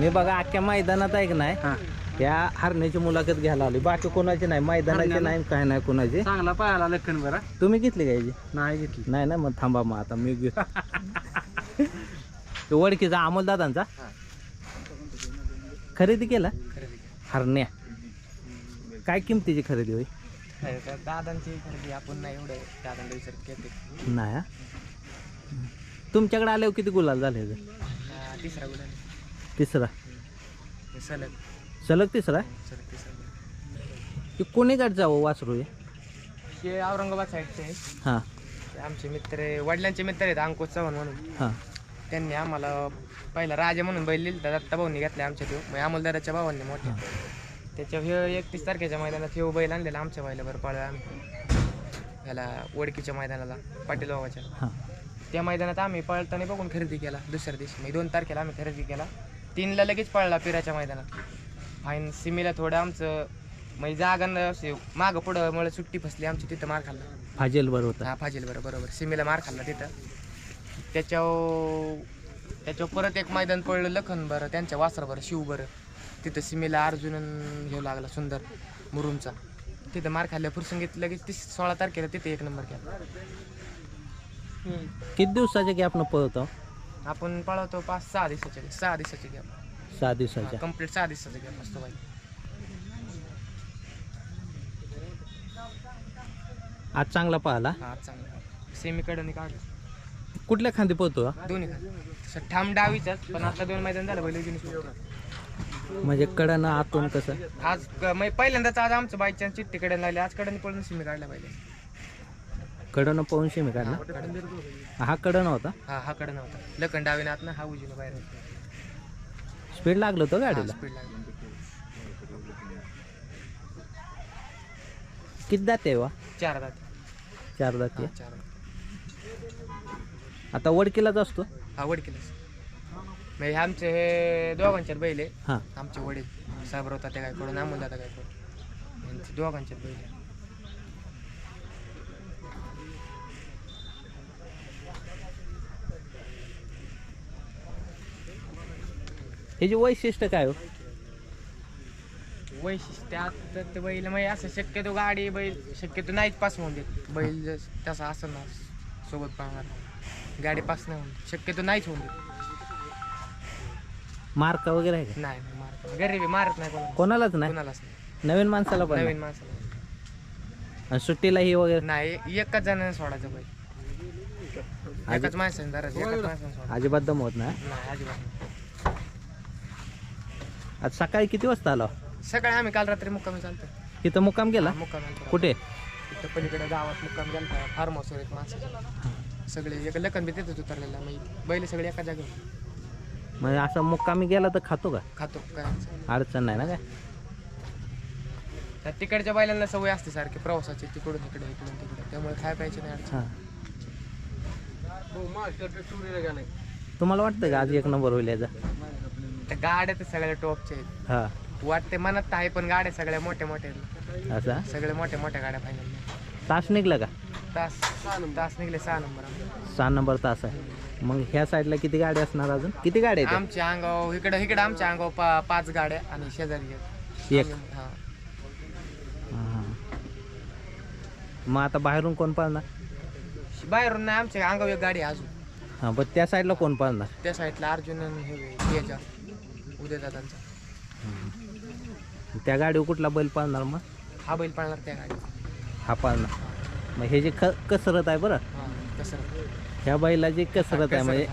मी बघा अख्ख्या मैदानात ऐक नाही? हा. त्या हरण्याची मुलाखत घ्यायला आली बाकी कोणाची नाही मैदानाची? नाही काय नाही कोणाची. चांगला पायाला लखन बरा. तुम्ही घेतली का याची? नाही घेतली. नाही ना मग थांबा मग आता मी तो ओळखीचा अमोल दादांचा? खरेदी केला? हरण्या. काय किमतीची खरेदी होई दादांची खरेदी आपण नाही एवढं दादांना विचार घेते नाही? तुमच्याकडे आल्यावर किती गुलाल झाले? तिसरा गुन्हा तिसरा. सलग. सलग तिसरा? सलग तिसरा. की कोणी गाठ जावं वासरू हे? हे औरंगाबाद साईडचे आहे हां. ते आमचे मित्र आहे. वडिलांचे मित्र आहेत अंकुश चव्हाण म्हणून. हां. त्यांनी आम्हाला पहिला राजा म्हणून बैल दिला दत्ता भाऊंनी घेतला आमच्या तो म्हणजे अमोलदाराच्या भावांनी मोठ्या. त्याच्या हे एकतीस तारखेच्या मैदानात हे बैल आणलेला आमच्या बैलावर पळवा आम्ही. याला वडकीच्या मैदानाला पाटील हां. त्या मैदानात आम्ही पळताना बघून खरेदी केला दुसऱ्या दिवशी. म्हणजे दोन तारखेला आम्ही खरेदी केला. तीनला लगेच पळला पिराच्या मैदानात. फाईन सिमीला थोडं आमचं म्हणजे जागा मागं पुढं मला सुट्टी फसली आमची तिथं मार खाल्ला. फाजेल बरं होता. हा फाजील बरं बरोबर. सिमीला मार खाल्ला तिथं. त्याच्यावर त्याच्यावर परत एक मैदान पडलं लखन बरं त्यांच्या वासरा बरं शिव बरं. तिथं सिमीला अर्जुन घेऊ लागला सुंदर मुरुमचा. तिथं मार खाल्ल्या फुरसंगीत लगेच तीस सोळा तारखेला तिथे एक नंबर केला. किती दिवसाच्या गॅपनं पळवतो आपण पळवतो पाच सहा दिवसाचे सहा दिवसाचे गॅप सहा दिवसाच्या कंप्लीट सहा दिवसाचे गॅप असतो बाई आज चांगला पाहिला हा चांगला. सेमीकडे काढलं कुठल्या खांदी पळतो हा? दोन्ही खाली ठाम डावीचाच पण आता दोन मैदान झालं जुनी म्हणजे कडनं आतून कसं? आज क- म्हणजे पहिल्यांदाच आज आमचं बाईक चान्स चिठ्ठीकडे लागले. आज कडे पळून सिमी काढला पाहिजे कडनं पळून शिमी काढला? हा कडनं होता? हा हा कडे नव्हता लखन डावीने आत ना हा उजवीने बाहेर स्पीड लागलं होतं गाडीला? स्पीड लागली किती जाते वा? चार दात. चार जाते हा चार दात. आता वडकीलाच असतो? हा वडकीलाच. म्हणजे आमचे हे दोघांच्यात बैल आहे. हां. आमचे वडील साहेबराव तात्या गायकडून अमोल दादा गायकडून यांचे दोघांच्यात बैल आहे. हे जे वैशिष्ट्य काय हो? वैशिष्ट्यात तर ते बैल म्हणजे असं शक्यतो गाडी बैल शक्यतो नाहीच पास होऊन देत. बैल जस- तसा असं ना सोबत पाहणार गाडी पास नाही होऊन देत. शक्यतो नाहीच होऊन देत. मार्का वगैरे आहे का? नाही नाही मारत गरीबी मारत नाही कोणाला. कोणालाच नाही? कोणालाच नाही. नवीन माणसाला पण नवीन नाही. माणसाला. आणि सुट्टीला ही वगैरे? नाही एकच जणांना सोडायचं बैल. एकाच माणसाने धरायचं एकाच माणसाने सोडायचं. अजिबात दम होत नाही नाही अजिबात नाही. आज सकाळी किती वाजता आला? सकाळी आम्ही काल रात्री मुक्कामी चालतो तिथं मुक्काम गेला? मुक्काम आलतो. कुठे? इथं पलीकडे गावात मुक्काम गेलता फार्म हाऊसवर एक माणसं सगळे एक लखन बी तिथेच उतरलेला मग बैल सगळे एका जागेवर. म्हणजे असं मुक्कामी गेला तर खातो का? खातो काय अडचण अडचण नाही ना काय? त्या तिकडच्या बैलांना सवय असते सारखी प्रवासाची तिकडून इकडे इकडून तिकडे. त्यामुळे खाय प्यायची नाही अडचण. हां. तुम्हाला वाटतं का आज एक नंबर होईल याचा? त्या गाड्या तर सगळ्या टॉपच्या आहेत. हां. वाटते मनात तर आहे पण गाड्या सगळ्या मोठ्या मोठ्या आहेत. असा? सगळ्या मोठ्या मोठ्या गाड्या फायनल तास निघला का? तास तास निघले सहा नंबर आमचे. सहा नंबर तास आहे. मग ह्या साईडला किती गाड्या असणार अजून? किती गाड्या आहेत? आमच्या अंगाव इकडं इकडं आमच्या अंगाव पा पाच गाड्या आणि शेजारी एक. हा हां, हां. मग आता बाहेरून कोण पाळणार? बाहेरून नाही आमच्या अंगावर एक गाडी आहे अजून. हां पण त्या साईडला कोण पाळणार? त्या साईडला अर्जुन आणि हे तेजा. उद्या दादांचा त्या गाडीवर कुठला बैल पाळणार मग? हा बैल पाळणार त्या गाडी हा पाळणार. मग हे जे ख कसरत आहे बरं. हा कसं ह्या बैलाची कसरत आहे म्हणजे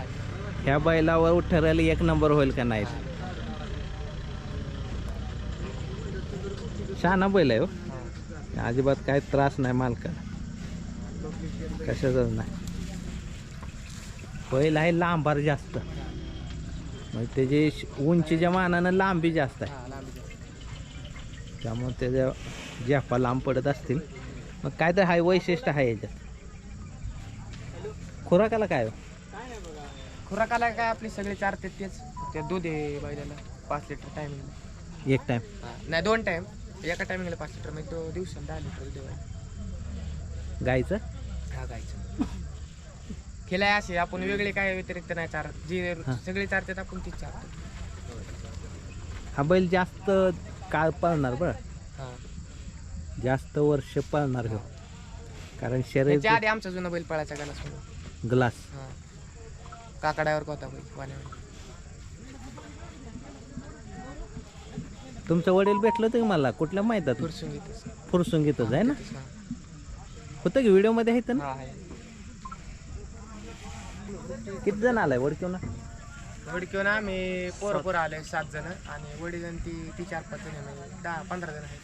ह्या बैलावर ठरायला एक नंबर होईल का नाही? शहाणा बैल आहे हो. अजिबात काय त्रास नाही मालका कशाचाच नाही. बैल आहे लांबार जास्त. म्हणजे त्याची उंचीच्या मानानं लांबी जास्त आहे. हा. त्यामुळे त्याच्या जेफा लांब पडत असतील मग काय तर हाय वैशिष्ट्य आहे याच्यात. खुराकाला काय हो? खुराकाला काय आपली सगळे चार ते तेच. त्या दूध आहे बैलाला पाच लिटर टायमिंग एक टाइम नाही दोन टाइम एका टायमिंगला पाच लिटर म्हणजे तो दिवसाला दहा लिटर गायचं हा गायचं खेळाय असे आपण वेगळे काय व्यतिरिक्त नाही चार जे. सगळे चारतात आपण तीच चारतो. हा बैल जास्त काळ पळणार बरं. हां. जास्त वर्ष पळणार कारण शरीर त्याच्या आधी आमचा जुना बैल पळायचा गेला सोडून ग्लास. हां. काकड्यावर होता बैल? तुमचं वडील भेटलं होतं की मला? कुठल्या माहितात खुरसून घेतच फुरसून घेतच आहे ना होतं की व्हिडिओमध्ये आहे ना? हा आहे. किती जण आलाय? वडकीवना वडकीवर आम्ही पोरं पोरं आले सात जण आणि वडील आणि ती ती चार पाच जण आहे म्हणजे दहा पंधरा जण आहेत.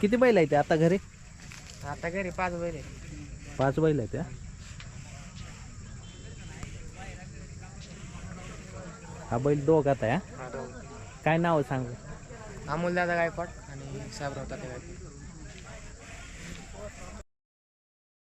किती बैल आहेत ते आता घरी? आता घरी पाच बैल आहेत. पाच बैल आहेत हा? हा बैल दोघात आहे हा? हा, दोघं. काय नाव सांग? अमोल दादा गायकवाड आणि साहेबराव तात्या गायकवाड.